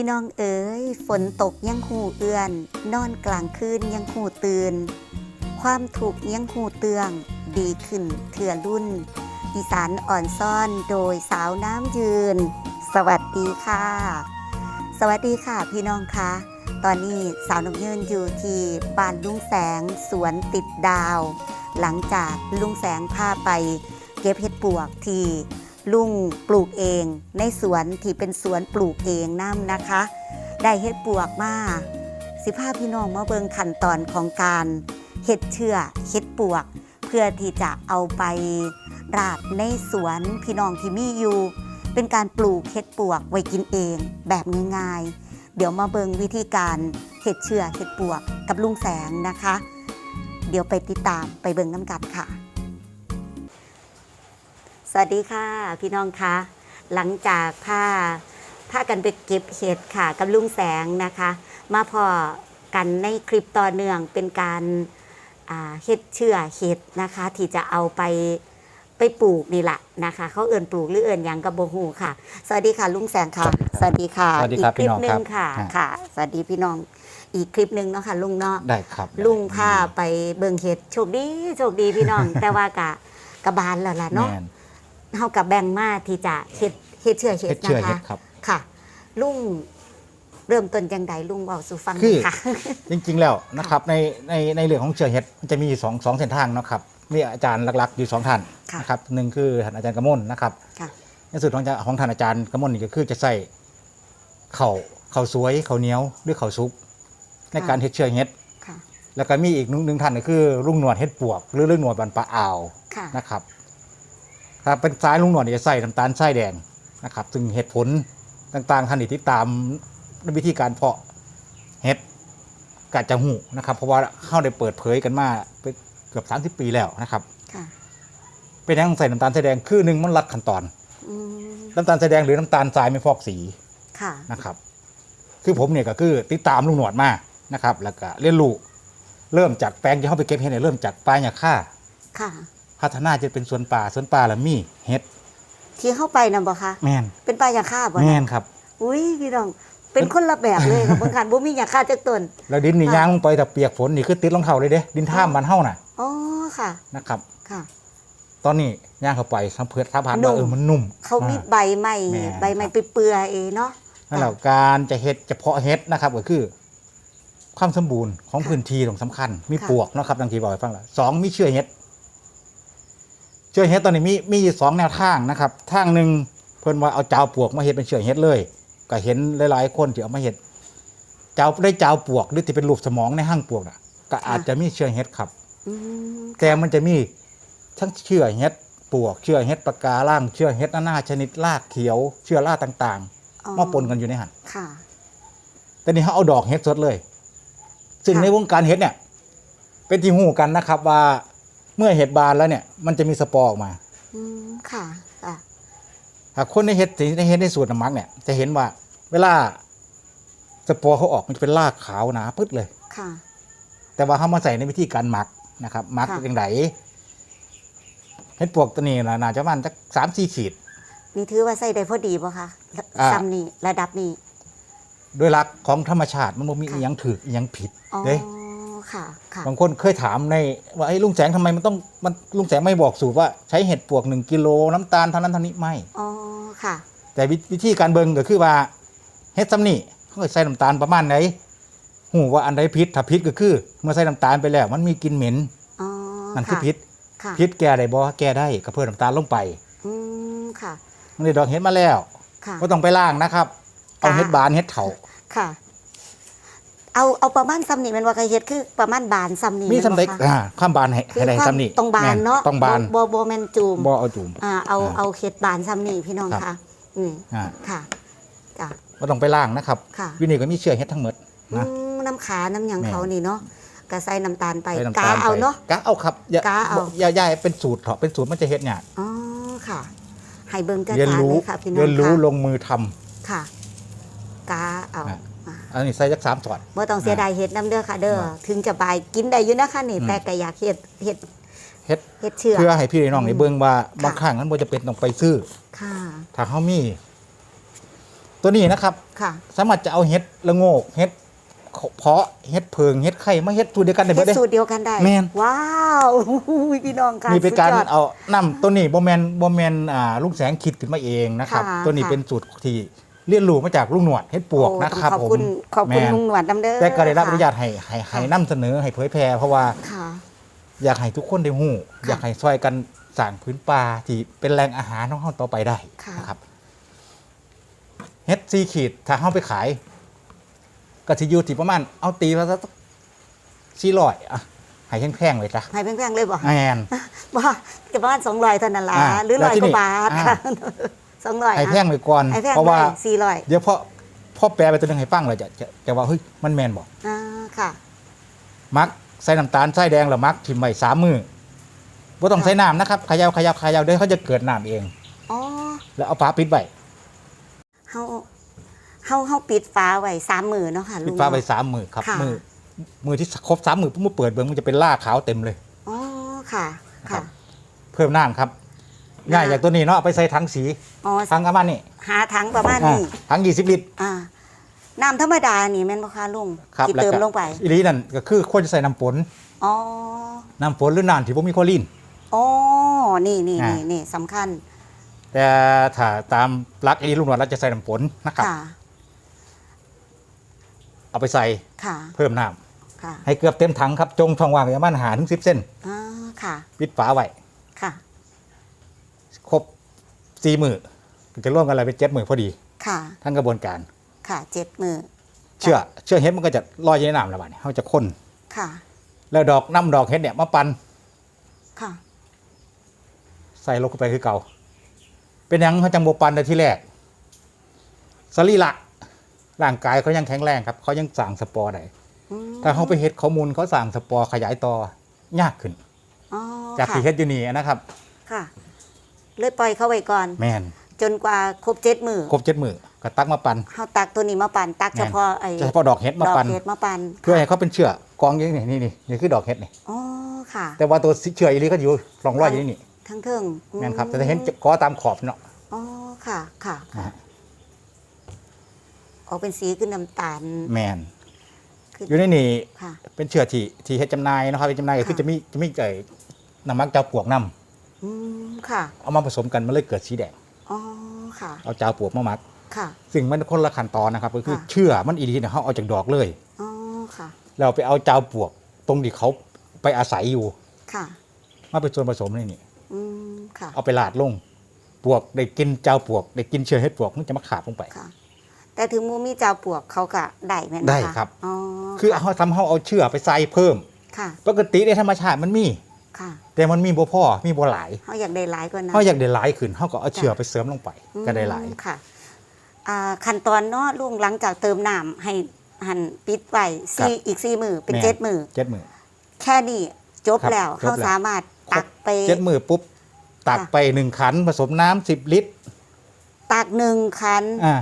พี่น้องเอ๋ยฝนตกยังหูเอือน นอนกลางคืนยังหูตื่น ความถูกยังหูเตืองดีขึ้นเถื่อรุ่น อีสานอ่อนซ่อนโดยสาวน้ำยืน สวัสดีค่ะ สวัสดีค่ะพี่น้องคะตอนนี้สาวน้ำยืนอยู่ที่บ้านลุงแสงสวนติดดาว หลังจากลุงแสงพาไปเก็บเห็ดปวกที่ ลุงปลูกเอง ในสวนที่เป็นสวนปลูกเองน้ำนะคะ ได้เห็ดปวกมาสิพาพี่น้องมาเบิงขั้นตอนของการเห็ดเชื่อเห็ดปวก เพื่อที่จะเอาไปราดในสวนพี่น้องที่มีอยู่ เป็นการปลูกเห็ดปวกไว้กินเองแบบง่ายๆ เดี๋ยวมาเบิงวิธีการเห็ดเชื่อเห็ดปวกกับลุงแสงนะคะ เดี๋ยวไปติดตามไปเบิงน้ำกันค่ะ วัสดีค่ะ พี่น้องคะหลังจากผ้าผ้ากันไปเก็บเห็ดค่ะ กับลุงแสงนะคะ มาพอกันในคลิปต่อเนื่องเป็นการอ่าเห็ดเชื่อเห็ดนะคะ ที่จะเอาไปไปปลูกนี่แหละนะคะเขาเอื่นปลูกหรือเอื่นหยังกับโบหูค่ะ สวัสดีค่ะลุงแสงค่ะ สวัสดีค่ะสวัสดีครับอีกคลิปพี่น้องหนึ่ครังบค่ะฮะค่ะ สวัสดีพี่น้องอีกคลิปหนึ่งเนาะค่ะลุงเนาะได้ครับ ลุงพาไปเบิ่งเห็ดโชคดีโชคดีพี่น้อง แต่ว่ากะกะบานแล้วล่ะเนาะแม่น เฮากับแบ่งมาที่จะเฮ็ดเฮ็ดเชื่อเฮ็เฮ็ดดเชื่อนะเฮ็คะดครับ ค่ะ ลุงเริ่มต้นจังใดลุงเว้าสู่ฟังหคืน่ออยค่ะ จริงๆแล้วนะครับในในในเรื่องของเชื่อเฮ็ดมันจะมีอยู่สองสองเส้นทางเนาะครับมีอาจารย์หลักๆอยู่สองท่านค่ะ นะครับหนึ่งคือท่านอาจารย์กระมลนะครับ ค่ะ ในส่วนของอาจารย์ของท่านอาจารย์กระมลนี่ก็คือจะใส่เข่าวข่าวสวยข่าวเหนียวหรือข่าวซุป ในการเฮ็ดเชื่อเฮ็ดค่ะ แล้วก็มีอีกหนึ่งหนึ่งท่านก็คือลุงหนวดเฮ็ดปวก หรือลุงหนวดบันปลาอ่าวค่ะ นะครับ ครับเป็นซ้ายลุงหนวดนี่จะใส่น้ำตาลทรายแดงนะครับ ซึ่งเหตุผลต่างๆท่านที่ติดตามวิธีการเพาะเห็ดกาจะหูนะครับ เพราะว่าเข้าได้เปิดเผยกันมาเป็นเกือบ 30 ปีแล้วนะครับค่ะเป็นยังใส่น้ำตาลทรายแดงคือหนึ่งมันรัดขั้นตอนอืมน้ำตาลทรายแดงหรือน้ำตาลทรายไม่ฟอกสีค่ะนะครับ คือผมเนี่ยก็คือติดตามลุงหนวดมานะครับ แล้วก็เรียนรู้เริ่มจากแปลงที่เข้าไปเก็บเห็ดเนี่ยเริ่มจากปลายหญ้าค่าค่ะ พัฒนาจะเป็นสวนป่าสวนป่าแล้วมีเห็ดที่เข้าไปนำบ่คะแมนเป็นปลายาฆ่าบ่แมนะนครับ อุ้ยพี่น้องเป็นคนละแบบเลยค่ะเบิ่งคันบ่มียาฆ่าจักต้นแล้วดินนี่ค่ะย่างลงไปแต่เปียกฝนนี่คือติดรองเท้าเลยเด้ดินท่ามบ้านเฮาน่ะอ๋อค่ะนะครับค่ะ ตอนนี้ย่างเข้าไปสัมผัสสัมผัสนุ่ว่ามเออมันนุ่ม เขามีอ่ใบไม้แม่นใบไม้เปื่อยๆเนาะนั่นแหละการจะเฮ็ดจะเพาะเฮ็ดนะครับก็คือความสมบูรณ์ของพื้นที่ตรงสำคัญ มีค่ะปลวกเนาะครับดังที่บอกให้ฟังและสองมีเชื้อเฮ็ดเชื้อเฮ็ดตอนนี้มีมีอยู่สองแนวทางนะครับทางหนึ่งเพิ่นว่าเอาเจ้าปลวกมาเฮ็ดเป็นเชื้อเฮ็ดเลย ก็เห็นหลายๆคนที่เอามาเฮ็ดเจ้าได้เจ้าปลวกหรือที่เป็นรูปสมองในห้างปลวกน่ะ ก็อาจจะมีเชื้อเฮ็ดครับอืมแต่มันจะมีทั้งเชื้อเห็ดปวกเชื้อเห็ดปะการ่างเชื้อเห็ดนานาชนิดรากเขียวเชื้อราต่างอ๋อๆมาปนกันอยู่ในหันค่ะ แต่นี่เขาเอาดอกเห็ดสดเลย ซึ่งค่ะในวงการเห็ดเนี่ย เป็นที่หูกันนะครับว่า เมื่อเห็ดบานแล้วเนี่ยมันจะมีสปอร์ออกมา อืมค่ะค่ะ หากคนในเห็ดในเห็ดในสูตรน้ำมักเนี่ย จะเห็นว่า เวลาสปอร์เขาออกมันจะเป็นรากขาวหนาปึ๊ดเลย ค่ะ แต่ว่าเขามาใส่ในวิธีการหมักนะครับหมักค่ะ อย่างไรเห็ดปวกตัวนี้นะน่าจะประมันสักสามสี่ขีด นี่ถือว่าใส่ได้พอดีป่ะคะอ่า ซ้ำนี่ระดับนี้ด้วยหลักของธรรมชาติมันบ่มีค่ะอหยังถืออหยังผิดอ๋อเด้ ค่ะค่ะ บางคนเคยถามในว่าไอ้ยลุงแสงทำไมมันต้องมันลุงแสงไม่บอกสูตรว่าใช้เห็ดปวกหนึ่งกิโลน้ำตาลเท่านั้นเท่านี้ไม่ อ๋อ ค่ะ แต่วิวิธีการเบิ่งก็คือว่าเฮ็ดซ้ำนี่เขาก็ใส่น้ำตาลประมาณไหนหูว่าอันใดพิษถ้าพิษก็คือ เมื่อใส่น้ำตาลไปแล้ว มันมีกลิ่นเหม็นอ๋อนั่นคือพิษค่ะพิษแก้ได้บ่แก้ได้ก็เพิ่มน้ำตาลลงไปอืม ค่ะ มันได้ดอกเห็ดมาแล้วค่ะ ก็ต้องไปล่างนะครับ เอาค่ะเห็ดบานเห็ดเถา ค่ะ เอาเอาประมาณซ้ำนี่แมันว่าใครเฮ็ดคือประมาณบานซ้ำนี่มีแนสำเร็จบ่คะอ่าข้ามบานให้คือให้ได้ความซ้ำนี่ต้องบานเนาะแม่ต้องบานบ่บ่แม่นจูมบ่เอาจุ่ม อ่าเอาอ่าเอาเฮ็ดบานซ้ำนี่พี่น้องครับ ค่ะอืมอ่าค่ะจ้ะก็ต้องไปล่างนะครับค่ะวินี่ก็มีเชื้อเฮ็ดทั้งหมดอืนะมน้ำขาน้ำหยังแม่ เขานี่เนาะก็ใส่น้ำตาลไปใส่น้ำกาตาลเอาไปเนาะกะเอาครับอย่ากะเอา อย่าอย่าให้เป็นสูตรเถอะเป็นสูตรมันจะเฮ็ดยากอ๋อค่ะให้เบิ่งจ้าเรียนๆรู้เลยค่ะพี่น้องเรียนรู้ค่ะลงมือทำค่ะกาเอา อะอะอันนี้ใส่จักสามสอด บ่ต้องเสียดายเฮ็ดน้ำเด้อค่ะเด้ออ่าถึงจะบายกินได้อยู่นะคะนี่ อืม แต่ก็อยากเฮ็ดเฮ็ดเฮ็ดเฮ็ดเชื่อเพื่อให้พี่น้องได้เบิ่งว่าค่ะบางครั้งมันบ่จะเป็นต้องไปซื้อ ค่ะ ถ้าเฮามี ตัวนี้นะครับ ค่ะ สามารถจะเอาเห็ดละโงกเห็ดเพาะเห็ดเพิงเห็ดไข่มาเห็ดสูตรเดียวกันได้เบิเฮ็ดดเด้ สูตรเดียวกันได้ แม่น ว้าวอุ้ยพี่น้องค่ะนี่เป็นการสุดยอดเอานํตัวนี้บ่แมนบ่แมนอ่าลุงแสงคิดขึ้นมาเองนะครับ ค่ะตัวนี้ค่ะ เป็นสูตรที่ เรียนรู้มาจากลุงหนวดเฮ็ดปวกโอ้นะครับต้องขอบผมคุณขอบคุณแม่นลุงหนวดน้ำเด้อแต่ก็ได้รับอนุญาค่ะตให้ให้ให้ค่ะนํเสนอให้เผยแพร่เพราะว่า ค่ะ อยากให้ทุกคนได้ฮู้ ค่ะอยากให้ช่วยกันสร้างพื้นป่าที่เป็นแหล่งอาหารของเฮาต่อไปได้ค่ะ นะครับเฮ็ดซีขีดถ้าเฮาไปขาย ก็สิอยู่ที่ประมาณเอาตีมาสัก400อะให้แพงๆไว้จ้ะให้แพงๆเลยบ่แม่นว่าจะประมาณสองร้อยเท่านั้นล่ะอ่าหรือแล้ร้วอยที่กนี่ว่าบาท อ่าค่ะ สองร้อยให้แพงไว้ก่อนให้แพงเพราะว่าสี่ร้อยเดี๋ยวพอพ่อแปลไปตัวหนึงให้ฟังเลยจะจะจะว่าเฮ้ยมันแมนบอกอ่าค่ะมักใส่น้ำตาลใส่แดงหรือมักทิมไว้สามมือว่าต้องค่ะใส่น้ำนะครับเขยาวขยาวขยาวเดี๋ยวเขาจะเกิดน้ำเอง อ๋อแล้วเอาฝาปิดไว้เฮาเฮาเฮาปิดฟ้าไว้สามมือเนาะค่ะปิลุดงฝาไว้เนะ สามมือครับค่ะ มือมือที่ครบสามมือปุ๊บมาเปิดเบิ้งมันจะเป็นล่าขาวเต็มเลย อ๋อค่ะ ครัค่ะ บ เพิ่มน้ำครับ ง่ายอย่างตัวนี้เนาะเอาไปใส่ถังสีอ๋อถังประมาณนี้หาถังประมาณอ่านี้ถังยี่สิบลิตรอ่าน้ำธรรมดานี่แม่นบ่คะลุงครับที่แล้วเติมก็ลงไปอีลีนั่นก็คือควรจะใส่น้ำฝนอ๋อน้ำฝนหรือน้ำที่พวกมีคลอรีนอ๋อนี่นี่อ่านี่นี่สำคัญ แต่ถ้าตามหลักอีลุงหนวดเราจะใส่น้ำฝนนะครับค่ะเอาไปใส่ค่ะเพิ่มน้ำค่ะให้เกือบเต็มถังครับจงทองวางประมาณหาถึงสิบเส้นอ่าค่ะปิดฝาไว้ค่ะครบ สี่มือก็จะร่วมกันอะไรเป็นเจ็ดมือพอดี ค่ะ ทั้งกระบวนการ ค่ะเจ็ดมือเชื่อเชื่อเฮ็ดมันก็จะลอยอยู่ในน้ำแล้วบ้านี้เขาจะข้นค่ะ แล้วดอกน้ำดอกเฮ็ดเนี่ยมาปั่นค่ะ ใส่ลงไปคือเก่า เป็นหยังเขาจังโบปันในที่แรกสรีระร่างกายเขายังแข็งแรงครับเขายังสั่งสปอร์ได้อืมถ้าเขาไปเฮ็ดข้อมูลเขาสั่งสปอร์ขยายต่อยากขึ้นอ๋อจากค่ะที่เฮ็ดอยู่นี่นะครับ ค่ะ เลยปล่อยเขาไว้ก่อน แมนจนกว่าครบเจ็ดมือครบเจ็ดมือก็ตักมาปั่นเฮาตักตัวนี้มาปั่นตักแม่นเฉพาะไอ้เฉพาะดอกเฮ็ดมาดอกปั่นเห็ดมาปั่นเพื่อให้เขาเป็นเชื้อกองอยังนี่นี่นี่นี่คือดอกเห็ดนี่อ๋อค่ะ แต่ว่าตัวเชื้ออีหลีก็อยู่รองรอยอยู่นี่นี่ทั้งเทิงอืแม่นครับแต่ถ้าเห็นกอตามขอบเนาะอ๋อค่ะค่ะนะฮะออกเป็นสีขึ้นน้ำตาลแมนคืออยู่ในนี่ค่ะเป็นเชื้อที่ที่เฮ็ดจำหน่ายนะครับเฮ็ดจำหน่ายก็คือค่ะจะมีจะมีไอ้น้ำมักเจ้าปลวกน้ อืมค่ะำเอามาผสมกันมันเลยเกิดสีแดงอ๋อค่ะ เอาเจ้าปลวกมามักค่ะ ซึ่งมันคนละขั้นตอนนะครับก็คือค่ะ เชื่อมันอีหลีเนี่ยเขาเอาจากดอกเลย อ๋อค่ะแล้วไปเอาเจ้าปลวกตรงที่เขาไปอาศัยอยู่ ค่ะ มาเป็นส่วนผสมในนี่อืมค่ะเอาไปลาดลงปลวกได้กินเจ้าปลวกได้กินเชื้อเห็ดปลวกมันจะมาขาบลงไป ค่ะ แต่ถึงมูมีเจ้าปลวกเขาก็ได้แม่นได้ะครับ อ๋อคือค่ะเขาทำเขาเอาเชื้อไปใส่เพิ่ม ค่ะปกติในธรรมชาติมันมี ค่ะแต่มันมีบ่พ่อมีบ่หลายเขาอยากได้หลายกว่านั้นเขาอยากได้หลายขึ้นเขาก็เอาเชื้อไปเสริมลงไปอืมก็ได้หลายค่ะอ่าขั้นตอนเนาะลุงหลังจากเติมน้ำให้หันปิดไว้สี่อีกสี่มือเป็นแม่นเจ็ดมือเจ็ดมือแค่นี้จบครับแล้วจบเขาแล้วสามารถตักไปเจ็ดมือปุ๊บตักค่ะไปหนึ่งขันผสมน้ำสิบลิตร ตักหนึ่งคันอ่า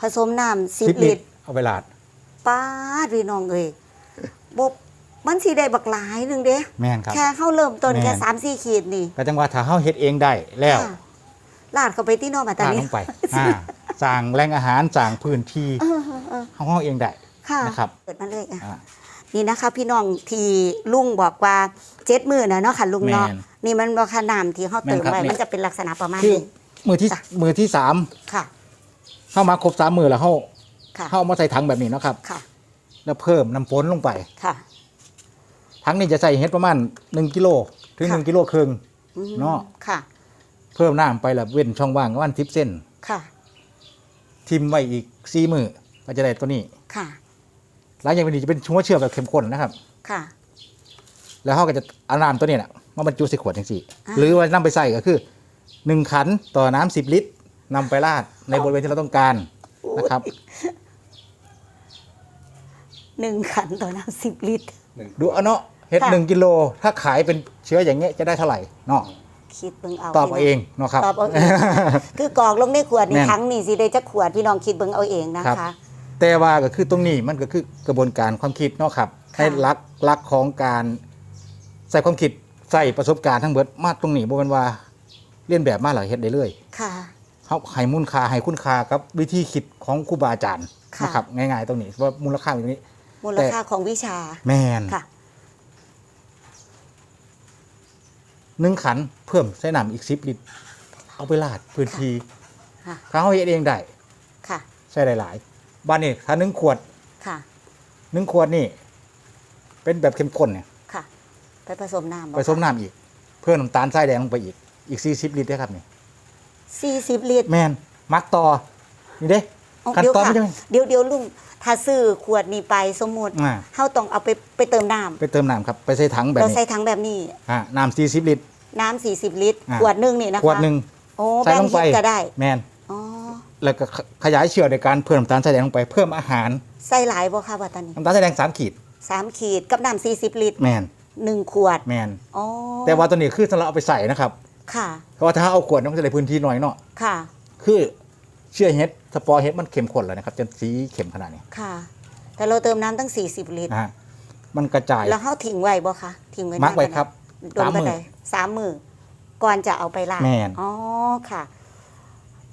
ผสมน้ำสิบลิตร เอาไปลาดป้าดพี่น้องเอ้ยบบ มันสีได้บักหลายหนึ่งเด้แม่นครับ แค่เข้าเริ่มต้นแม่นแค่สามสี่ขีดนี่ก็จังว่าถ้าเขาเฮ็ดเองได้แล้วค่ะลาดเข้าไปที่นอกมาตอนลาดนี้ลงไปอ่าสั่งแรงอาหารสั่งพื้นที่เออเออเออเขาเขาเองได้ ค่ะนะครับ เปิดมาเลยอะ อ่า นี่นะคะพี่น้องที่ลุงบอกว่าเจ็ดมือนะเนาะค่ะลุงเนาะแม่นนี่มันบอกขนามที่เขาเติมแม่นครับไว้นี่มันจะเป็นลักษณะประมาณคือนี้ มือที่จ้ะ มือที่สามค่ะ เข้ามาครบสามมือแล้วเขาค่ะเข้ามาใส่ถังแบบนี้เนาะครับ ค่ะ แล้วเพิ่มน้ำฝนลงไป ค่ะ ถังนี้จะใส่เฮ็ดประมาณ1กิโลถึงค่ะ 1กิโลครึ่ง อืมเนาะ ค่ะ เพิ่มน้ำไปแล้วเว้นช่องว่างประมาณ10เส้น ค่ะ ทิมไว้อีก4มือก็จะได้ตัวนี้ค่ะ หลังจากนี้จะเป็นชัวเชื่อแบบเข้มข้นนะครับ ค่ะ แล้วเขาก็จะเอาน้ำตัวนี้น่ะมาบรรจุใส่ขวดจังซี่อ่า หรือว่านำไปใส่ก็คือ1ขันต่อน้ำ10ลิตรนำไปราดในบริเวณที่เราต้องการนะครับ หนึ่งขันต่อน้ำสิบลิตร ดูเอาเนาะเฮ็ดค่ะ หนึ่งกิโลถ้าขายเป็นเชื้ออย่างเงี้ยจะได้เท่าไหร่เนาะคิดเบิ่งเอาตอบเอาเองเนาะครับ ตอบเอาเองคือกรอกลงในขวดนี่แม่นทั้งนี่สิได้จะขวดพี่น้องคิดเบิ่งเอาเองนะครัคะ บ แต่ว่าก็คือตรงนี้มันก็คือกระบวนการความคิดเนาะครับค่ะ ให้ลักลักของการใส่ความคิดใส่ประสบการณ์ทั้งเบิดมาตรงนี้บ่แม่นว่าเรียนแบบมาหลายเฮ็ดได้เลยค่ะเเขาให้มูลค่าให้คุณค่ากับวิธีคิดของครูบาอาจารย์ค่ะ นะครับง่ายๆตรงนี้ว่ามูลค่าอยู่ตรงนี้ มูลค่าของวิชา แมนค่ะ หนึ่งขันเพิ่มใส่น้ำอีกสิบลิตร เอาไปลาดพื้นที่ค่ะ ถ้าเขาเฮ็ดเองได้ค่ะ ใส่หลายๆบ้านนี้ถ้าหนึ่งขวดค่ะ หนึ่งขวดนี่ เป็นแบบเข้มข้นเนี่ย ค่ะ ไปผสมน้ำบ่ไปส้มน้ำอีก เพิ่มน้ำตาลทรายแดงลงไปอีก อีก40ลิตรได้ครับนี่สี่สิบลิตร แมนมักต่อนี่เด้อ๋อขั้นเดี๋ยวตอนค่ะไม่ใช่ไหม เดี๋ยวเดี๋ยวลุง ถ้าซื้อขวดนี้ไปสมมุติอ่า เฮาต้องเอาไปไปเติมน้ำไปเติมน้ำครับ ไปใส่ถังแบบเรานี้ใส่ถังแบบนี้ อ่าน้ำ40ลิตร น้ำ40 ลิตร อ่า ขวดหนึงนี่นะคะขวดหนึ่งโอ้ใส่แบ่งลงไปเฮ็ดก็ได้แมนอ๋อแล้วก็ขขยายเชื้อในการเพิ่มน้ำตาลทรายแดงลงไปเพิ่มอาหารใส่หลายบ่คะบัดตอนนี้น้ำตาลทรายแดงสามขีดสามขีดกับน้ำ40 ลิตรแมนหนึ่งขวดแมนอ๋อแต่ว่าตัวนี้คือสำหรับเอาไปใส่นะครับค่ะ เพราะว่าถ้าเอาขวดมันก็จะได้พื้นที่น้อยเนาะค่ะ คือ เชื่อเฮ็ดสปอร์เฮ็ดมันเข้มข้นแล้วนะครับจนสีเข้มขนาดนี้ค่ะ แต่เราเติมน้ำตั้ง 40 ลิตร นะฮะมันกระจาย แล้วเฮาทิ้งไว้บ่คะทิ้งไว้มักไว้นานปานใดครับโดนสามปานมื้อใดสามมือก่อนจะเอาไปล้างแม่น อ๋อค่ะ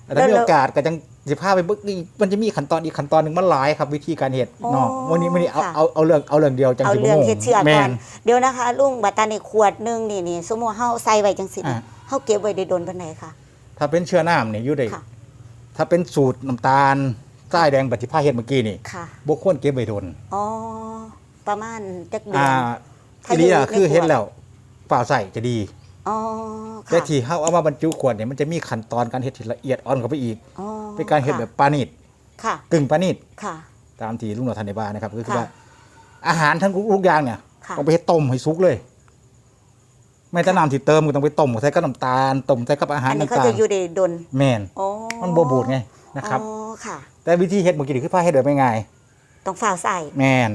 แต่ถ้ามีแล้วโอกาสก็จังสิพาไปเบึกนี่มันจะมีขั้นตอนอีกขั้นตอนหนึ่งมันหลายครับวิธีการเฮ็ดอ๋อเนาะวันนี้วันนี้เอาค่ะ เอาเอาเรื่องเอาเรื่องเดียวจังเอาสิบ่เรื่องงงเฮ็ดเชื่อแม่ก่อนน เดี๋ยวนะคะ ลุงบัตตานี่ขวดหนึงนี่นี่สมมุติเฮาใส่ไว้จังซี่อ่า เฮาเก็บไว้ได้โดนปานใดคะ ถ้าเป็นเชื้อน้ำนี่อยู่ได้ค่ะ ถ้าเป็นสูตรน้ำตาลทรายแดงแบบที่พาเฮ็ดเมื่อกี้นี่ค่ะ บ่ควรเก็บไว้โดนอ๋อ ประมาณจักเดืออ่านถ้าทีนี้อะอยู่ในคือขวดเฮ็ดแล้วเปล่าใส่จะดี อ๋อแต่ค่ะที่เฮาเอามาบรรจุขวดเนี่ยมันจะมีขั้นตอนการเฮ็ดที่ละเอียดอ่อนเข้าไปอีก อ๋อเป็นการเฮ็ดแบบปานีตค่ะ กึ่งปานีตค่ะ ตามที่ลุงหนวดทันในบ้านนะครับก็คือค่ะว่า อาหารทั้งทุกอย่างเนี่ยค่ะ ต้องไปให้ต้มให้สุกเลย ไม่แต่น้ำที่เติมก็ต้องไปต้มใส่กับน้ำตาลต้มใส่กับอาหารอันนี้เขาต่างจะอยู่ได้โดนๆแม่นอ๋อมันบ่บูดไงนะครับอ๋อค่ะ แต่วิธีเฮ็ดเมื่อกี้นี่คือพาเฮ็ดแบบง่ายต้องฝ่าใส่ๆแม่น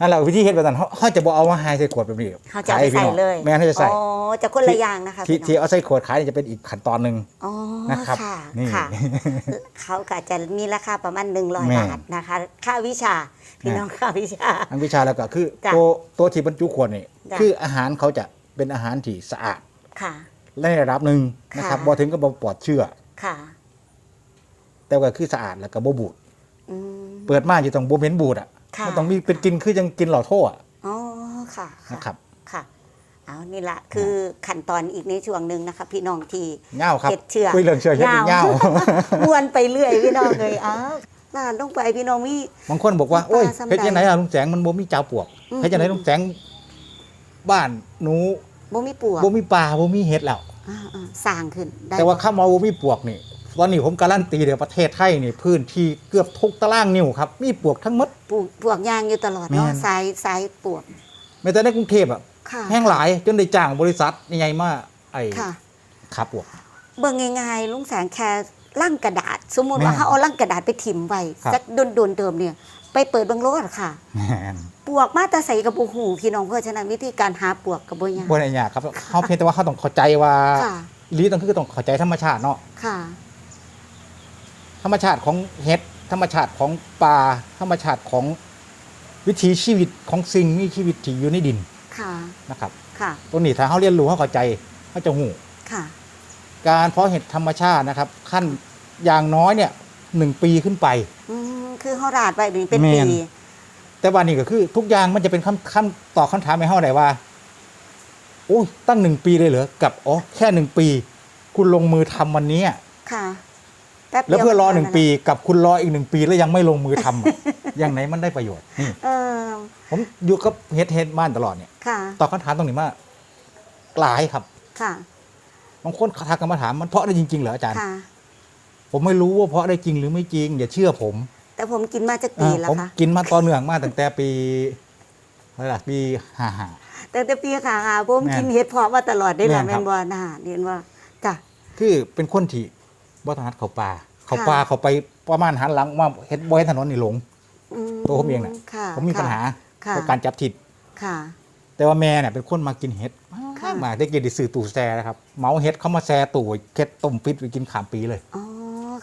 นั่นแหละวิธีเฮ็ดแบบนั้นเขาเขาจะบ่เอามาให้ใส่ขวดแบบนี้เขาจะเอาไปขพี่ใส่น้องเลยแม่นเขาจะใส่ อ๋อจะคนละอย่างนะคะที่พี่ที่น้องเอาใส่ขวดขายนี่จะเป็นอีกขั้นตอนหนึงอ๋อนะครับค่ะนี่ ค่ะ เขาก็จะมีราคาประมาณแม่ 100บาทนะคะ ค่าวิชาพี่น้องค่าวิชา อันวิชาแล้วก็คือจ้ะตัวตัวที่บรรจุขวดนี่จ้ะ คืออาหารเขาจะ เป็นอาหารที่สะอาดค่ะในระดับหนึ่งนะครับค่ะ บ่ถึงกับบ่ปลอดเชื้อค่ะ แต่ว่าคือสะอาดแล้วก็บ่บูด อืม เปิดมาจะต้องบ่เหม็นบูดอะค่ะ มันต้องมีเป็นกลินคือยังกินเหล่าโทษอะอ๋อค่ะ นะครับค่ะ เอา นี่ละ คือขั้นตอนอีกในช่วงหนึ่งนะคะ พี่น้องที่ เง่าครับเฮ็ดเชื่อคุยเรื่องเชื่อเฮ็ดเป็นเง่า เง่ามวนไปเรื่อยพี่น้องเลยอ้าวลาดลงไปพี่น้องมี บางคนบอกว่าโอ้ยปลาซ้ำใดเฮ็ดจังไหนอะลุงแสงมันบ่มีเจ้าปวกอืม เฮ็ดจังไหนลุงแสงบ้านหนู บ่มีปวกบ่มีปลาบ่มีเห็ดแล้วอ่าอ่าสร้างขึ้นได้แต่ว่าคำว่าบ่มีปวกนี่ตอนนี้ผมการันตีเด้อประเทศไทยนี่พื้นที่เกือบทุกตารางนิ้วครับมีปวกทั้งหมดปวกปวกยางอยู่ตลอดเนาะแม่น สายสายปวกแม้แต่ในกรุงเทพอะค่ะแห้งหลายจนได้จ้างบริษัทใหญ่ๆมาไอ้ค่ะขาปวก เบิ่งง่ายๆลุงแสงแค่ลั่งกระดาษ สมมุติว่าแม่นเขาเอาลั่งกระดาษไปถิ่มไว้ครับ สักโดนๆเดิมเนี่ย ไปเปิดเบิ่งโลดค่ะ แม่น ปวกมาแต่ใส่กับบ่หูพี่น้องเพราะฉะนั้นวิธีการหาปวกกับบ่ยากบ่ได้ยากครับเขาเพียงแต่ว่าเขาต้องเข้าใจว่าค่ะอีหลีต้องคือต้องเข้าใจธรรมชาติเนาะค่ะธรรมชาติของเห็ดธรรมชาติของปลาธรรมชาติของวิถีชีวิตของสิ่งมีชีวิตที่อยู่ในดินค่ะนะครับค่ะตรงนี้ถ้าเขาเรียนรู้เขาเข้าใจเขาจะหูค่ะ การเพาะเห็ดธรรมชาตินะครับ ขั้นอย่างน้อยเนี่ยหนึ่งปีขึ้นไป อืมคือเฮาราดไว้นี่เป็นแม่ปีน แต่ว่านี่ก็คือทุกอย่างมันจะเป็นคำคำตอบคำถามในห้องไหนว่าโอ้ยตั้งหนึ่งปีเลยเหรอกับอ๋อแค่หนึ่งปี คุณลงมือทำวันนี้อะค่ะแป๊บดีแล้วยวเพื่อรอมัหนึ่งปี กับคุณรออีกหนึ่งปีแล้วยังไม่ลงมือทำอะอย่างไหนมันได้ประโยชน์นี่เออผมอยู่กับเฮ็ดเฮ็ดบ้านตลอดเนี่ยค่ะตอบคำถามตรงนี้มาหลายครับ ค่ะบางคนทักกันมาถามมันเพาะได้จริงๆเหรออาจารย์ค่ะผมไม่รู้ว่าเพาะได้จริงหรือไม่จริง อย่าเชื่อผม แต่ผมกินมาจากปีอ่าแล้วผมค่ะกินมาต่อเนื่องมาตั้งแต่ปีอะไรล่ะปีห้าห้า แต่แต่ปีค่ะค่ะผมแม่นกินเห็ดเพาะมาตลอดได้ล่ะแม่นครัแม่บนบ่น่าเรียนว่าจ้ะ คือเป็นคนที่บ่ถนัดเขาป่าเขาค่ะป่าเขาไปประมาณหันหลังมาเฮ็ดบ่ให้ถนนนี่หลง อืตัวผมเองน่ะ ค่ะผมมีปัญหาค่ะกับการจับทิศค่ะ แต่ว่าแม่เนี่ยเป็นคนมากินเห็ดค่ะ มากได้กินได้ซื้อตู้แช่นะครับเหมาเห็ดเขามาแช่ตู้ไว้เค็ดต้มฟิตไปกินขามปีเลย อ๋อ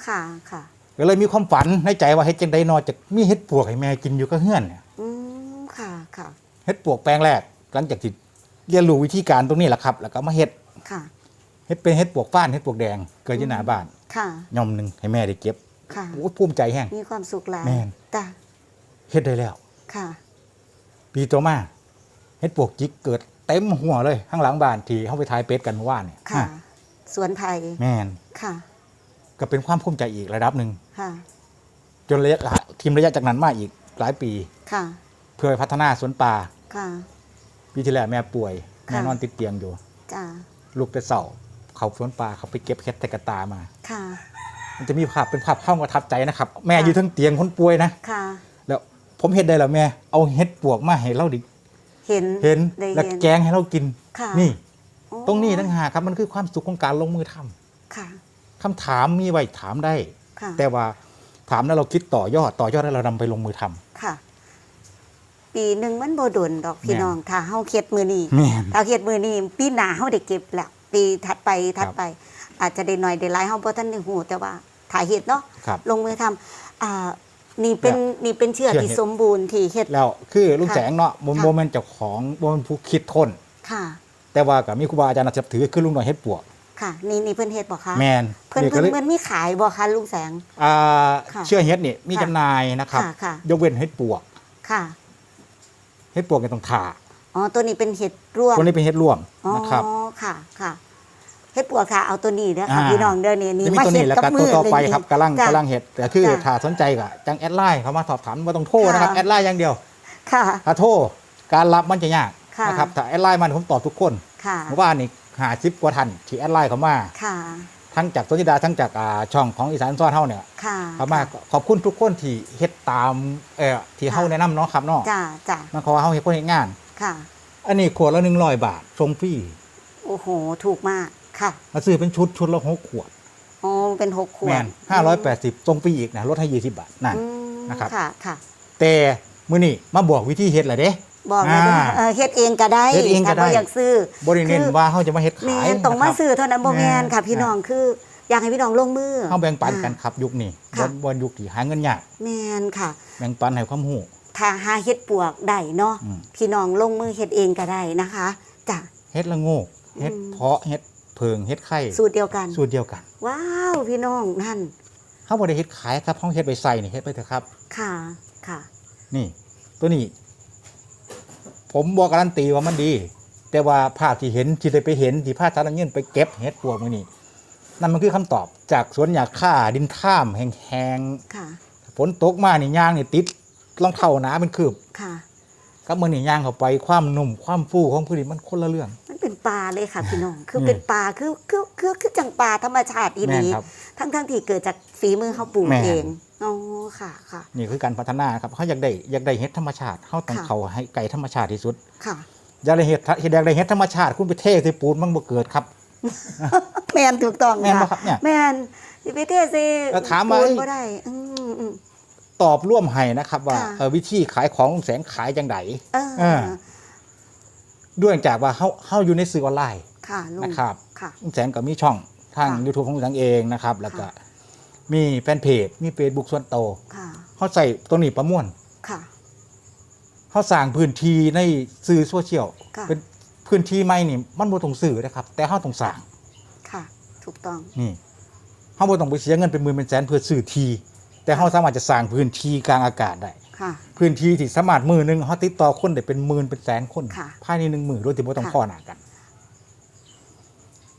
ค่ะค่ะ ก็เลยมีความฝันในใจว่าเฮ็ดจังไดนอจะมีเห็ดปวกให้แม่กินอยู่ก็เฮือนเนี่ยอืมค่ะค่ะเห็ดปวกแปลงแรกหลังจากที่เรียนรู้วิธีการตรงนี้แหละครับ แล้วก็มาเห็ดค่ะเห็ดเป็นเห็ดปวกฟ้านเห็ดปวกแดงเกิดที่หน้าบ้านค่ะย่อมหนึงให้แม่ได้เก็บค่ะโอ้ยภูมิใจแฮงมีความสุขหลายแม่นจ้ะเฮ็ดได้แล้ว ค่ะปีต่อมาเฮ็ดปวกจิกเกิดเต็มหัวเลยข้างหลังบ้านที่เฮาไปทายเป็ดกันเมื่อวานเนี่ยค่ะอะสวนไผ่แม่นค่ะ ก็เป็นความภูมิใจอีกระดับหนึ่ง ค่ะ จนระยะทีมระยะจากนั้นมาอีกหลายปี ค่ะ เพื่อพัฒนาสวนป่าค่ะปีที่แล้วแม่ป่วยค่ะแม่นอนติดเตียงอยู่จ้ะลูกแต่เสาเขาสวนป่าเขาไปเก็บเห็ดแต่กระตามา ค่ะ มันจะมีภาพเป็นภาพเข้าประทับใจนะครับ แม่ค่ะอยู่ทั้งเตียงคนป่วยนะค่ะ แล้วผมเห็ดได้แล้วแม่ เอาเห็ดปวกมาให้เราดิเห็นเห็นได้แล้วเห็นแกงให้เรากินค่ะนี่โอ้ตรงนี้ตั้งหากครับมันคือความสุขของการลงมือทำค่ะคำถามมีไว้ถามได้ ค่ะ แต่ว่าถามแล้วเราคิดต่อยอดต่อยอดแล้วเรานำไปลงมือทำ ค่ะ ปีหนึ่งมันโบดนดอกพี่แม่น น้องถ้าเฮาเค็ดมือนี้แม่น ถ้าเค็ดมือนี้ปีหน้าเฮาได้เก็บแล้วปีถัดไปถัดครับไป อาจจะได้หน่อยได้หลายเฮาบ่ทันได้ฮู้แต่ว่าถ้าเฮ็ดเนาะครับ ลงมือทำอ่านี่เป็นนี่เป็นเชื่อเชื่อที่เฮ็ด สมบูรณ์ที่เฮ็ด แล้วคือลุงค่ะ แสงเนาะบนค่ะโมเมนต์เจ้าของบนผู้คิดค้น ค่ะ แต่ว่ากับมีครูบาอาจารย์นับถือคือลุงหน่อยเฮ็ดปวก ค่ะ นี่นี่เพิ่นเฮ็ดบ่คะแมนเพิ่นนี่ก็เพิ่นเลยเพิ่นมีขายบ่คะลุงแสง อ่าค่ะเชื่อเฮ็ดนี่มีค่ะจำหน่ายนะครับ ค่ะค่ะ ยกเว้นเฮ็ดปวกค่ะเฮ็ดปวกเนี่ยต้องถ่าอ๋อตัวนี้เป็นเห็ดร่วมตัวนี้เป็นเฮ็ดร่วมอ๋อนะครับ ค่ะค่ะเฮ็ดปวกค่ะเอาตัวนี้เด้อค่ะอ่า พี่น้องเด้อนี่นี่จะมีมาตัวเฮ็นี้ดแล้วกับก็มืตัวอต่อไปเลยครับกำลังจ้ะ กำลังเฮ็ดแต่คือจ้ะถ้าสนใจก็จังแอดไลน์เขามาสอบถามว่าต้องโทรนะครับค่ะ แอดไลน์อย่างเดียวค่ะ ถ้าโทรการรับมันจะยากค่ะ นะครับถ้าแอดไลน์มันผมตอบทุกคนค่ะ เมื่อวานนี่ หาซิปกว่าทันที่แอดไลน์เขามา ค่ะ ทั้งจากต้นธิดาทั้งจากอ่าช่องของอีสานซ่อนเฮาเนี่ยค่ะครับมาขอบคุณทุกคนที่เฮ็ดตามเอ่อที่เฮาแนะนำเนาะครับเนาะจ้าจ้ามันขอว่าเฮาเฮ็ดคนเฮ็ดงาน ค่ะ อันนี้ขวดละ100บาทส่งฟรีโอ้โห ถูกมาก ค่ะมาซื้อเป็นชุดชุดละหกขวดอ๋อเป็นหกขวแม่ดน580ส่งฟรีอีกนะลดให้20บาทนั่น อืมนะครับ ค่ะ ค่ะ แต่มื้อนี้มาบอกวิธีเฮ็ดล่ะเด้ บอกเลยเด้ออ่าเออเฮ็ดเองก็ได้เฮ็ดเองก็ได้ ถ้าบ่อยากซื้อบ่ได้เน้นคือว่าเฮาจะมาเฮ็ดแม่ขายนต้องมานะครับ ซื้อเท่านั้นบ่แม่นค่ะแม่นพี่น้องคือ อยากให้พี่น้องลงมือเฮาแบ่งปันกันอ่าครับยุคนี้ค่ะบ่บ่ยุคที่หาเงินยากแม่นค่ะ แบ่งปันให้ความรู้ถ้าหาเฮ็ดปวกได้เนาะอืม พี่น้องลงมือเฮ็ดเองก็ได้นะคะจ้ะ เฮ็ดละโงกเฮ็ดอืม เพาะเฮ็ดเพิงเฮ็ดไข่สูตรเดียวกัน สูตรเดียวกันว้าวพี่น้องนั่นเฮาบ่ได้เฮ็ดขายครับเฮาเฮ็ดไปใส่นี่เฮ็ดไปเถอะครับ ค่ะค่ะ นี่ ตัวนี้ ผมบอกการันตีว่ามันดี แต่ว่าภาพที่เห็นที่ได้ไปเห็นที่ภาพสารเงินไปเก็บเห็ดปวกมือนี่นั่นมันคือคำตอบจากสวนหญ้าค่าดินข้ามแห้งค่ะๆฝนตกมานี่ยางนี่ติดรองเท้าหนาเป็นคืบค่ะกับมือนี่ยางเข้าไปความนุ่มความฟูของพืชมันคนละเรื่อง มันเป็นปลาเลยค่ะพี่น้องคือนี่เป็นปลาคือคือคือคือจังปลาธรรมชาติอีแม่นนี้ครับทั้งทั้งที่เกิดจากฝีมือเขาปลูกแม่นเองอ๋อค่ะค่ะ นี่คือการพัฒนาครับเขาอยากได้อยากได้เห็ดธรรมชาติเขาต้องค่ะ เขาให้ไก่ธรรมชาติที่สุด ค่ะ อยากได้เห็ดเห็ดอยากได้เห็ดธรรมชาติคุณไปเทใส่ปูนมันบ่เกิดครับ แมนถูกต้องแม่นบ่ครับเนี่ยแมนสิไปเทสิแล้วถามว่า ปูนบ่ได้อืมอืม ตอบร่วมให้นะครับ ว่าค่ะ เอ่อวิธีขายของลุงแสงขายจังได เออเออด้วยจากว่าเขาเขาอยู่ในสื่อออนไลน์ค่ะลุงนะครับ ค่ะ ลุงแสงก็มีช่องทาง ค่ะ YouTube ของลุงแสงเองนะครับ แล้วก็ค่ะ มีแฟนเพจมีเฟซบุ๊กส่วนโตวค่ะ เขาใส่ตัวนี้ประมวลค่ะ เขาสร้างพื้นที่ในสื่อโซเชียลค่ะ เป็นพื้นที่ใหม่นี่มันบ่ต้องสื่อนะครับ แต่เขาต้องสร้างค่ะ ถูกต้อง นี่เขาบ่ต้องไปเสียเงินเป็นหมื่นเป็นแสนเพื่อสื่อที แต่เขาสามารถจะสร้างพื้นที่กลางอากาศได้ ค่ะ พื้นที่ที่สามารถมือหนึงเขาติดต่อคนได้เป็นหมื่นเป็นแสนคนค่ะภายในหนึ่งมือโดยที่ไม่ต้องค่ะ ข้อหนากัน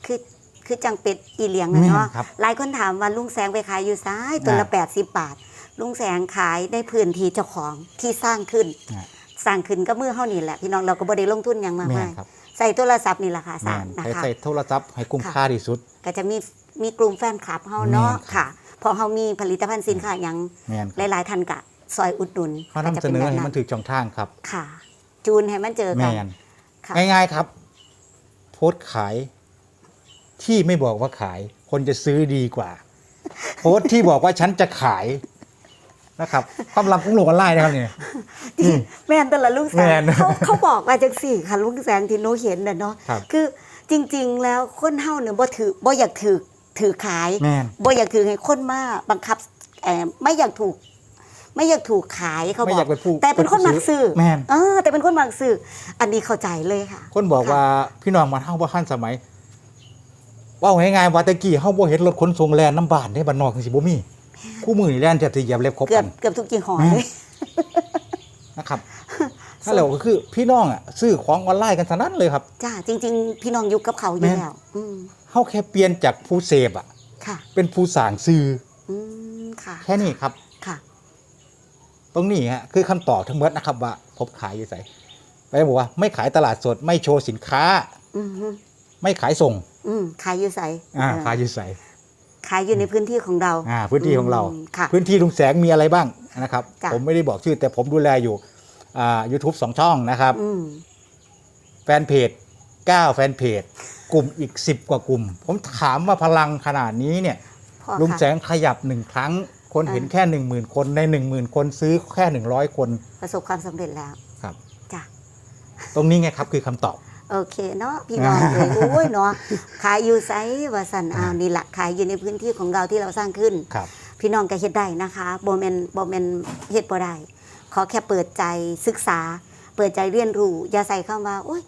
คือ คือจังเป็ดอีเหลียงนะเนาะแม่นครับหลายคนถามว่าลุงแสงไปขายอยู่ซ้ายตัวละอ่าแปดสิบบาท ลุงแสงขายได้พื้นที่เจ้าของที่สร้างขึ้นอ่าสร้างขึ้นก็มือเฮานี่แหละพี่น้องเราก็บ่ได้ลงทุนหยังมากแม่มายนครับใส่โทรศัพท์นี่แหละค่ะสแม่ร้างนนะใช้คะใส่โทรศัพท์ให้คุ้มค่ะค่าที่สุด ก็จะมีมีกลุ่มแฟนคลับเฮาเนาะแม่นครับค่ะ พอเฮามีผลิตภัณฑ์สินค้าหยังแม่นหลายๆท่านก็ซอยอุดหนุนเขาก็นำจะเสนอให้แบบมันถือช่องทางครับ ค่ะ จูนให้มันเจอกัแม่นนค่ะง่ายๆครับ โพสต์ขาย ที่ไม่บอกว่าขาย คนจะซื้อดีกว่า โพสต์ที่บอกว่าฉันจะขายนะครับความลับของโลกออนไลน์นะครับเนี่ยที่แม่นแต่ละลูกแสแม่งนเขาเขาบอกมาจังสี่ค่ะลูกแสงที่หนูเห็นน่ะเนาะครับ คือจริง ๆ แล้วคนเฮาเนี่ยบ่ถือบ่อยากถือถือขายแม่นบ่อยากถือให้คนมาบังคับเอ่อไม่อยากถูก ไม่อยากถูกขายเขาไม่บออยากกเป็นผู้แต่เป็นคนมักซื้อแม่น เออแต่เป็นคนมักซื้ออันนี้เข้าใจเลยค่ะ คนบอกค่ะว่าพี่น้องมาเท่าว่าขั้นสมัย เว่าง่ายๆว่าแตะกี้เฮาบ่เห็นรถขนส่งแล่นน้ำบ้านในบ้านนอกจังซี่บ่มีคู่มือนี่แล่นแทบสิเหยียบเล็บครบเกือกับนเกือบทุกยี่ห้อแม่เลยนะครับถ้าแล้วก็คือพี่น้องอะซื้อของออนไลน์กันซะนั้นเลยครับ จ้าจริง ๆ พี่น้องอยู่กับเขาอยู่แม่น แล้วอืมเฮาแค่เปลี่ยนจากผู้เสพอะ ค่ะเป็นผู้สร้างซื้ออืมค่ะแค่นี้ครับ ค่ะ ตรงนี้ฮะคือคำตอบทั้งหมดนะครับว่าผมขายอยู่ไสไปบอกว่าไม่ขายตลาดสดไม่โชว์สินค้า อืมฮึไม่ขายส่ง อืมขายอยู่ใสอ่าเออขายอยู่ไสขายอยู่ในพื้นที่ของเราอ่าพื้นที่ของเรามค่ะพื้นที่ลุงแสงมีอะไรบ้างนะครับจ้ะผมไม่ได้บอกชื่อ แต่ผมดูแลอยู่อ่า YouTube สองช่องนะครับอืมแฟนเพจ9แฟนเพจ กลุ่มอีก10กว่ากลุ่ม ผมถามว่าพลังขนาดนี้เนี่ยพ่อลุงค่ะแสงขยับหนึ่งครั้ง คนอ่าเห็นแค่1 0,000คนใน1 0,000คนซื้อแค่100คน ประสบความสำเร็จแล้วครับจ้ะตรงนี้ไงครับคือคำตอบ โอเคเนาะพี่น้องเลยโอ้ยเนาะขายอยู่ไซว่าสันอ้าวนี่แหละขายอยู่ในพื้นที่ของเราที่เราสร้างขึ้นครับพี่น้องก็เฮ็ดได้นะคะโบแมนโบแมนเฮ็ดบ่ได้ขอแค่เปิดใจศึกษา เปิดใจเรียนรู้อย่าใส่เข้ามาโอ้ย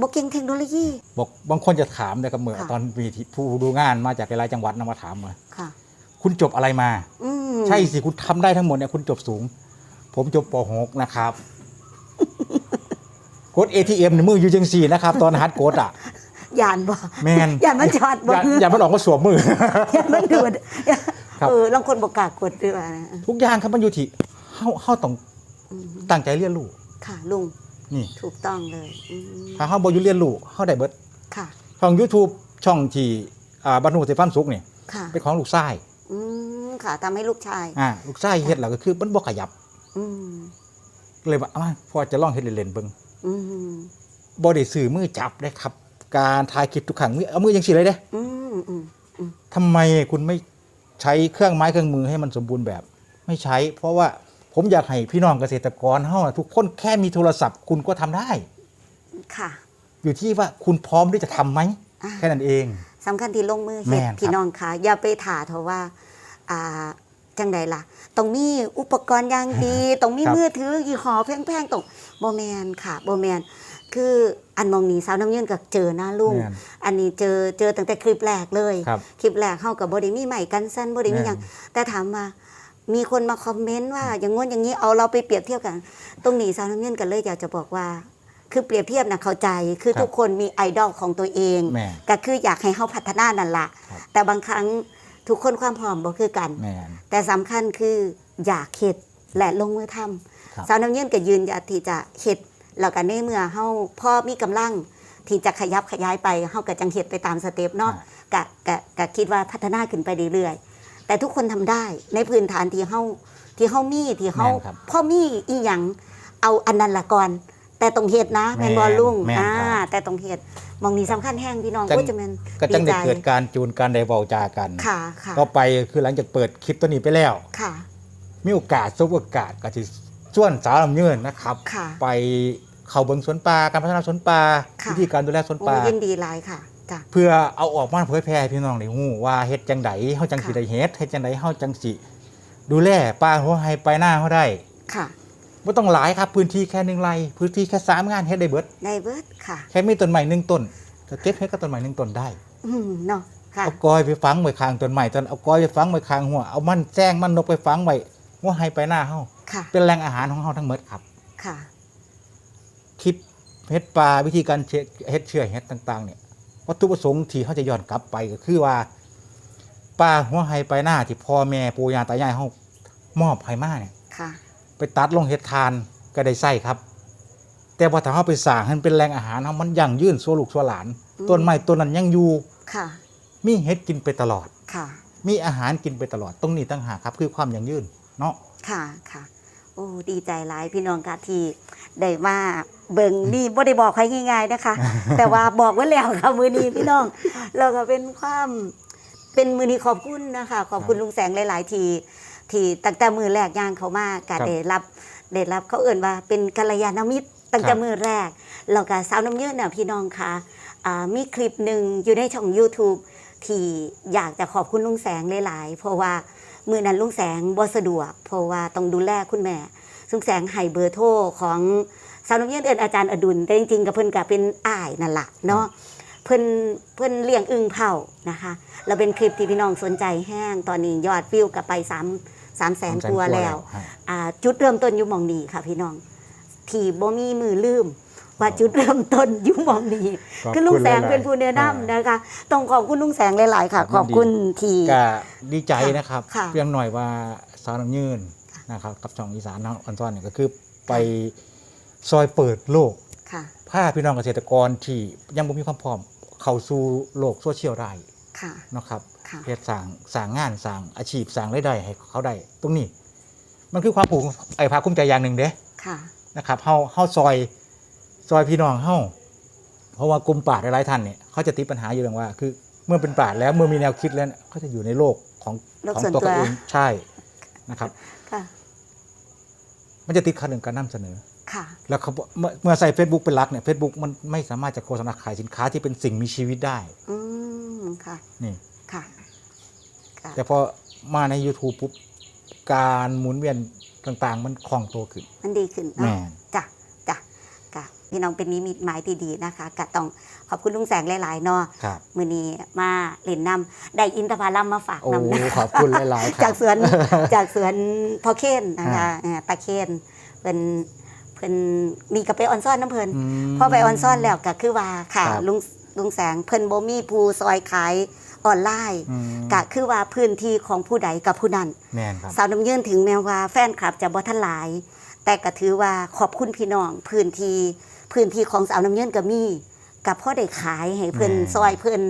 บ่เก่งเทคโนโลยีบอกบางคนจะถามนะครับเมื่อค่ะตอนมีที่ผู้ดูงานมาจากหลายๆจังหวัดนำมาถามมาค่ะคุณจบอะไรมาอืมใช่สิคุณทำได้ทั้งหมดเนี่ยคุณจบสูง ผมจบป .6 นะครับ กด ATM ในมืออยู่จังสี่นะครับ ตอนฮัดกดอะยานบ่แมนยานมันจอดบ่อย่าอย่ามันออกมาสวมมือยานมันดูดครับเออลางคนบ่กล้ากดด้วยว่านะทุกอย่างครับมันอยู่ที่เฮาเฮาต้องอืมตั้งใจเรียนรู้ค่ะลุงนี่ถูกต้องเลยอืมถ้าเฮาบ่อยู่เรียนรู้เฮาได้เบิดค่ะช่อง YouTube ช่องที่อ่าบรรทุกเสฟันสุกนี่ค่ะเป็นของลูกชายอืมค่ะทำให้ลูกชายอ่าลูกชายเฮ็ดแล้วก็คือมันบ่ขยับอืมเลยว่าเอามาพอจะลองเฮ็ดเล่นๆเบิ่ง อืมบ่ได้ซื้อมือจับได้ครับ การถ่ายคลิปทุกครั้งมือเอามือจังซี่เลยเด้อืมอืมทำไมคุณไม่ใช้เครื่องไม้เครื่องมือให้มันสมบูรณ์แบบ ไม่ใช้ เพราะว่าผมอยากให้พี่น้องเกษตรกรเฮาน่ะทุกคนแค่มีโทรศัพท์คุณก็ทำได้ ค่ะ อยู่ที่ว่าคุณพร้อมที่จะทำไหมอ่า แค่นั้นเอง สำคัญที่ลงมือแม่เฮ็ดนครับ พี่น้องค่ะ อย่าไปถาเถอะว่า อ่า จังใดล่ะ ต้องมีอุปกรณ์อย่างดี ต้องมีครับมือถือยี่ห้อแพงๆต้อง บ่แมนค่ะบ่แมนคืออันมองนี้สาวน้ำยืนกับเจอหน้าลุงแม่นอันนี้เจอเจอตั้งแต่คลิปแรกเลยครับคลิปแรกเฮากับบ่ได้มีใหม่กันสั้นบ่ได้มีแม่นหยังแต่ถามมามีคนมาคอมเมนต์ว่าอย่างง้นอย่างนี้เอาเราไปเปรียบเทียบกัน ตรงนี้สาวน้ำยืนกันเลยอยากจะบอกว่า คือเปรียบเทียบนะเข้าใจ คือทุกคนมีไอดอลของตัวเองแม่ก็คืออยากให้เขาพัฒนานั่นละครับแต่บางครั้งทุกคนความพร้อมบ่คือกันแม่นแต่สำคัญคืออยากเฮ็ดและลงมือทำครับ สาวน้ำเย็นก็ยืนหยัดที่จะเฮ็ดแล้วก็ในเมื่อเฮาพ่อมีกำลังที่จะขยับขยายไปเฮาก็จังเฮ็ดไปตามสเต็ปเนาะกะกะกะคิดว่าพัฒนาขึ้นไปเรื่อยๆแต่ทุกคนทำได้ในพื้นฐานที่เฮาที่เฮามีที่เฮาแม่นครับพ่อมีอีหยังเอาอันนั้นละก่อนแต่ต้องเฮ็ดนะแม่นบ่ลุงแม่นอ่าครับแต่ต้องเฮ็ดมองนี้สำคัญแห้งพี่น้องจังโอ้จะแม่นก็จังได้ใจเกิดการจูนการได้เว้าจากันค่ะค่ะก็ไปคือหลังจากเปิดคลิปตัวนี้ไปแล้วค่ะมีโอกาสซบโอกาสก็สิ ส่วนสาวลำเยินนะครับ ค่ะ ไปเข้าเบิงสวนป่าการพัฒนาสวนป่าค่ะ วิธีการดูแลสวนโอ้ป่ายินดีหลายค่ะจ้ะ เพื่อเอาออกมาเผยแพร่ให้พี่น้องได้ฮู้ว่าเฮ็ดจังไดเฮาจังสิค่ะ ได้เฮ็ดเฮ็ดจังไดเฮาจังสิดูแลป่าหัวไห้ไปหน้าเฮาได้ค่ะ บ่ต้องหลายครับพื้นที่แค่หนึ่งไร่พื้นที่แค่สามงานเฮ็ดได้เบิดได้เบิดค่ะ แค่มีต้นไม้หนึ่งต้นก็เก็บเฮ็ดกับต้นไม้หนึ่งต้นได้ อืมเนาะค่ะ เอากอยไปฝังไว้ข้างต้นไม้ต้นเอากอยไปฝังไว้ข้างหัวเอามันแจ้งมันนกไปฝังไว้ หัวไห้ไปหน้าเฮาค่ะ เป็นแหล่งอาหารของเฮาทั้งหมดครับ ค่ะ คลิปเฮ็ดปลาวิธีการเชเฮ็ดเชื่อเฮ็ดต่างๆ เนี่ยวัตถุประสงค์ที่เขาจะย้อนกลับไปก็คือว่าปลาหัวไฮไปหน้าที่พ่อแม่ปู่ย่าตายายเฮามอบให้มาเนี่ยค่ะ ไปตัดลงเฮ็ดทานก็ได้ใส่ครับ แต่พอถ้าเฮาไปสร้างให้มันเป็นแหล่งอาหารเฮามันยั่งยืนสู่ลูกสู่หลานอืมต้นไม้ต้นนั้นยังอยู่ค่ะ มีเฮ็ดกินไปตลอดค่ะ มีอาหารกินไปตลอดตรงนี้ต่างหากครับ คือความยั่งยืน เนาะค่ะค่ะ โอ้ดีใจหลายพี่น้องกะที่ได้มาเบิ่งนี่บ่ได้บอกใครง่าย ๆนะคะ แต่ว่าบอกไว้แล้วค่ะมือนี้พี่น้องแล้วก็เป็นความเป็นมือนี้ขอบคุณนะคะ ขอบคุณลุงแสงหลาย ๆ ทีที่ตั้งแต่มือแรกย่างเขามากก็ได้รับได้รับเขาเอ่นว่าเป็นกัลยาณมิตรตั้งแต่มือแรกแล้วก็สาวน้ำยืดน่ะพี่น้องค่ะอ่ามีคลิปหนึ่งอยู่ในช่อง YouTube ที่อยากจะขอบคุณลุงแสงหลาย ๆ เพราะว่า มือนั้นลุงแสงบ่สะดวก เพราะว่าต้องดูแลคุณแม่ลุงแสงให้เบอร์โทรของสาวน้ำเย็นเอินอาจารย์อดุลแต่จริงๆกับเพิ่นก็เป็นอ้ายนั่นล่ะเนาะเพิ่นเพิ่นเลี้ยงอึ่งเผานะคะเราเป็นคลิปที่พี่น้องสนใจแห้งตอนนี้ยอดวิวกับไป3 3แสนกว่าแล้วฮะอ่าจุดเริ่มต้นอยู่หมองนี้ค่ะพี่น้องที่บ่มีมือลืม ว่าจุดเริ่มต้นอยู่หมองนี้ขอบคือลุงแสงหลายๆเป็นผู้แนะนำนะคะต้องขอบคุณลุงแสงหลาย ๆ ค่ะครับขอบคุณที่ก็ดีใจนะครับค่ะเพียงหน่อยว่าสาวน้ำยืนนะครับกับช่องอีสานน้องอันซ้อนเนี่ยก็คือไปซอยเปิดโลกค่ะผ้าพี่น้องเกษตรกรที่ยังบ่มีความพร้อมเข้าสู่โลกโซเชียลได้ค่ะเนาะครับค่ะเฮ็ดสร้างสร้างงานสร้างอาชีพสร้างรายได้ให้เขาได้ตรงนี้ มันคือความภูมิไอ้ภาคภูมิใจอย่างหนึ่งเด้ค่ะนะครับเฮาเฮาซอย ซอยพี่น้องเฮาเพราะว่ากลุ่มปราชญ์หลายๆท่านเนี่ยเขาจะติดปัญหาอยู่เรื่องว่า คือเมื่อเป็นปราชญ์แล้วเมื่อมีแนวคิดแล้วเนี่ยเขาจะอยู่ในโลกของโลกของส่วนตัวตัวเขาเองใช่นะครับ ค่ะมันจะติดขัดเรื่องการนำเสนอ ค่ะ แล้วเขาบอกเมื่อเมื่อใส่ Facebook เป็นหลักเนี่ย Facebook มันไม่สามารถจะโฆษณาขายสินค้าที่เป็นสิ่งมีชีวิตได้อืมค่ะ นี่ ค่ะ ค่ะ แต่พอมาใน YouTube ปุ๊บ การหมุนเวียนต่างๆ มันคล่องตัวขึ้น มันดีขึ้นแม่เนาะน จ้ะจ้ะค่ะ พี่น้องเป็นนิมิตหมายที่ดีนะคะก็ต้องขอบคุณลุงแสงหลายๆเนาะครับมือนี้มาเล่นนำได้อินทผลัมมาฝากโอ้นำนะขอบคุณหลายๆครับจากสวนจากสวนพ่อเคนนะคะอ่าเอ่อตาเคนเป็นเพิ่นมีกระไปออนซ่อนน้ำเพิ่นมพอไปออนซ่อนแล้วก็คือว่าค่ะครับลุงลุงแสงเพิ่นบ่มีผู้ซอยขายออนไลน์อืมก็คือว่าพื้นที่ของผู้ใดกับผู้นั้นแม่นครับสาวน้ำยืนถึงแม้ว่าแฟนคลับจะบ่ทันหลาย แต่ก็ถือว่าขอบคุณพี่น้องพื้นที่ พื้นที่ของสาวน้ำยืนก็มีกับพ่อได้ขายให้เพิ่นแม่ซอยเพิ่น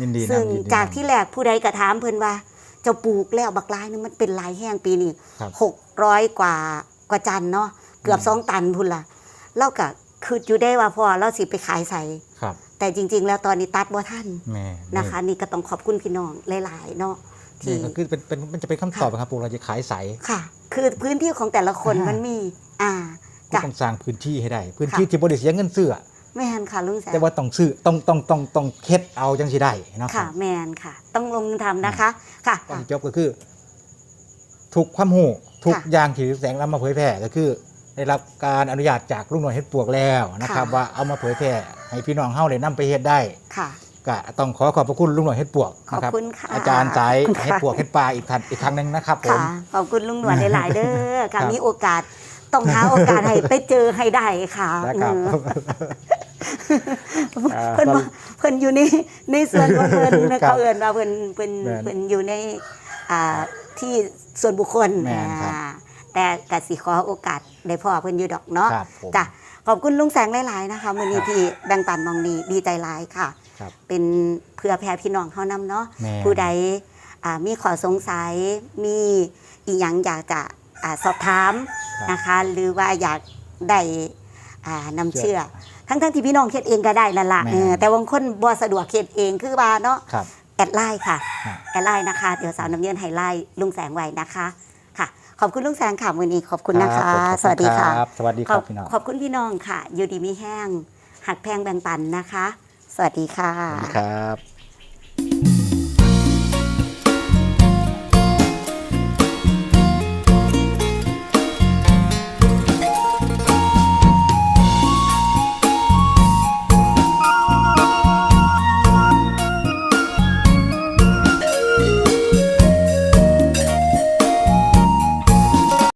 ยินดีนะซึ่งยินดีจากนำที่แรกผู้ใดก็ถามเพิ่นว่าเจ้าปลูกแล้วบักลายนึงมันเป็นลายแห้งปีนี้ครับหกร้อยกว่ากว่าจันเนาะเกือบอืมสองตันพุ่นละเราก็คืออยู่ได้ว่าพอเราสิไปขายใส่ครับแต่จริง ๆ แล้วตอนนี้ตัดบ่ทันแม่นะคะ นี่ก็ต้องขอบคุณพี่น้องหลายๆเนาะนี่ที่ก็คือเป็นเป็นมันจะเป็นคำตอบนะครับพวกเราจะขายใสค่ะ คือพื้นที่ของแต่ละคนอ่ามัมันมี อ่า ก็จ้ะต้องสร้างพื้นที่ให้ได้ พื้นค่ะที่ที่บริเสียเงินซื้ออะแม่นค่ะลุงแสงแต่ว่าต้องซื้อต้องต้องต้องต้องเฮ็ดเอาจังสิได้เนาะคค่ะรับแมนค่ะ ต้องลงมือทำนะคะค่ะก่อนที่จบก็คือ ทุกความหูทุกค่ะอย่างที่แสงนำมาเผยแพร่ก็คือได้รับการอนุญาตจากลุงหน่วยเฮ็ดปวกแล้วนะครับค่ะว่าเอามาเผยแพร่ให้พี่น้องเฮาได้นํไปเฮ็ดได้ค่ะก็ต้องขอขอบพระคุณลุงหน่วยเฮ็ดปวกนะครัขอบคุณค่ะอาจารย์สายขอบคุณค่ะเฮ็ดปวกเฮ็ดปลาอีกท่านอีกครั้งหนึงนะครับผมค่ะขอบคุณลุงหนวดหลาย ๆ เด้อครัค่ะบมีโอกาส ต้องหาโอกาสให้ไปเจอให้ได้ค่ะนะครับอืมอ่าเพิ่นว่าเพิ่นอยู่ในในส่วนของเพิ่นครับเขาเอิ้นว่าเพิ่นเพิ่นแม่นเพิ่นอยู่ในอ่าที่ส่วนบุคคลแม่นครับ อ่าแต่กสิขอโอกาสได้พ่อเพิ่นอยู่ดอกเนาะครับผม จ้ะขอบคุณลุงแสงหลายๆนะคะมื้อนี้ครับที่แบ่งปันมองดีดีใจหลายค่ะ ครับ เป็นเพื่อแพ่พี่น้องเฮานํเนาะ แม่ผู้ใดอ่ามีขอสงสัยมีอีหยังอยากจะอ่า สอบถามครับนะคะหรือว่าอยากได้อ่านำเชื่อ ทั้งทั้งๆที่พี่น้องเฮ็ดเองก็ได้นั่นละแม่เออแต่บางคนบ่สะดวกเฮ็ดเองคือว่าเนาะครับแอดไลน์ค่ะครับแอดไลน์นะคะ เดี๋ยวสาวน้ำเยืนไฮไลท์ลุงแสงไว้นะคะค่ะ ขอบคุณลุงแสงค่ะวันนี้ขอบคุณนะคะรับผมสวัสดีค่ะรับสวัสดีคขรัอบบพี่น้องขอบคุณพี่น้องค่ะ อยู่ดีมีแห้งหักแพงแบ่งปันนะคะ สวัสดีค่ะสวัสดีครับ